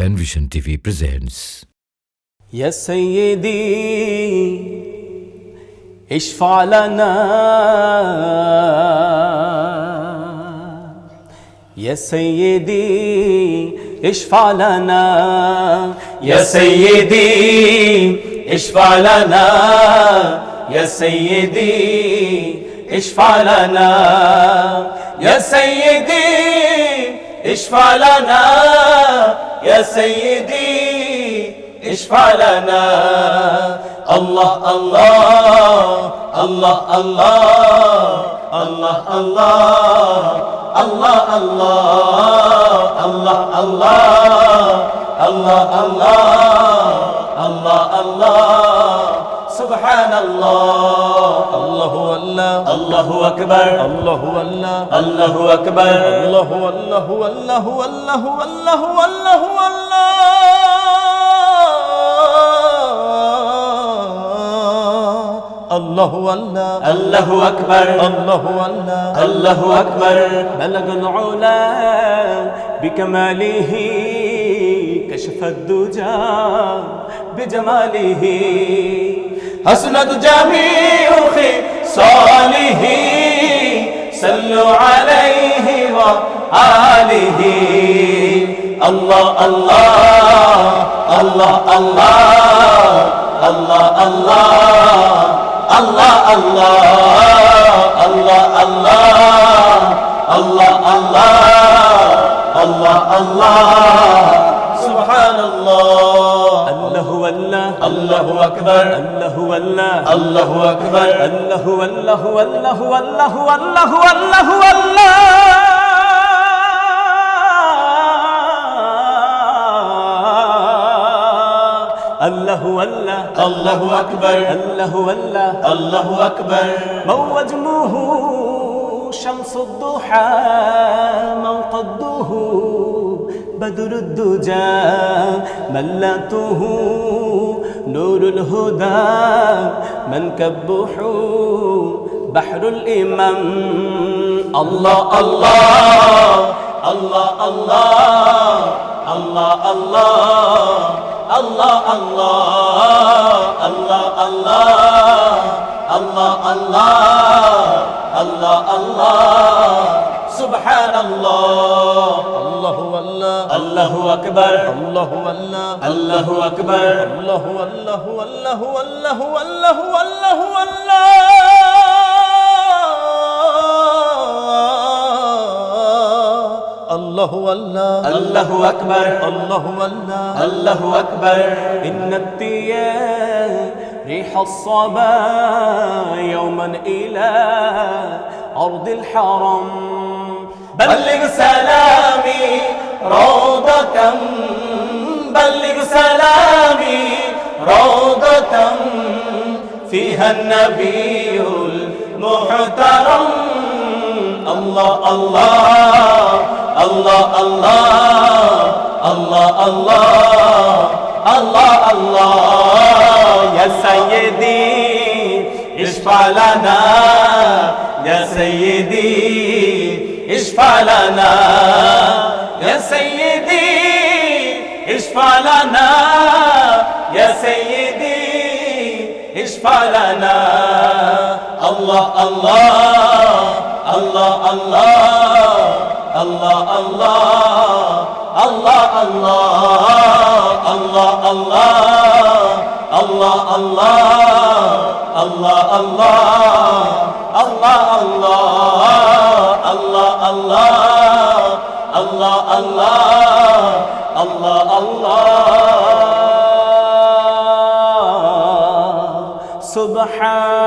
Penvision TV presents. يا سيدي اشفع لنا يا سيدي اشفع لنا يا سيدي اشفع لنا يا سيدي اشفع لنا يا سيدي اشفع لنا يا سيدي اشفع لنا الله الله الله الله الله الله الله الله الله الله الله الله الله الله سبحان الله الله الله اكبر الله الله الله اكبر الله الله الله الله الله الله الله الله الله اكبر الله الله الله اكبر بلغ العلا بكماله كشف الدجى بجماله حسنت جميع خصاله صلوا عليه وآله الله الله الله الله الله الله الله الله الله الله الله الله الله سبحان الله الله أكبر الله والله الله أكبر الله والله والله والله والله والله والله الله والله الله أكبر الله والله الله أكبر من وجمه شمس الضحى من قده بدر الدجى ملته نور الهدى من كبه بحر الإمام الله الله الله الله الله الله الله الله الله الله الله الله الله سبحان الله الله الله الله اكبر الله الله اكبر الله الله الله الله الله الله الله الله الله اكبر الله الله الله اكبر ان الطيان ريح الصبا يوما إلى ارض الحرم بلغ سلامي روضة بلغ سلامي روضة فيها النبي المحترم. الله الله الله الله الله الله الله الله. يا سيدي اشفع لنا يا سيدي. اشفع لنا يا سيدي اشفع لنا يا سيدي اشفع لنا الله الله الله الله الله الله الله الله الله الله الله الله Allah, Allah, Allah. Subhanallah.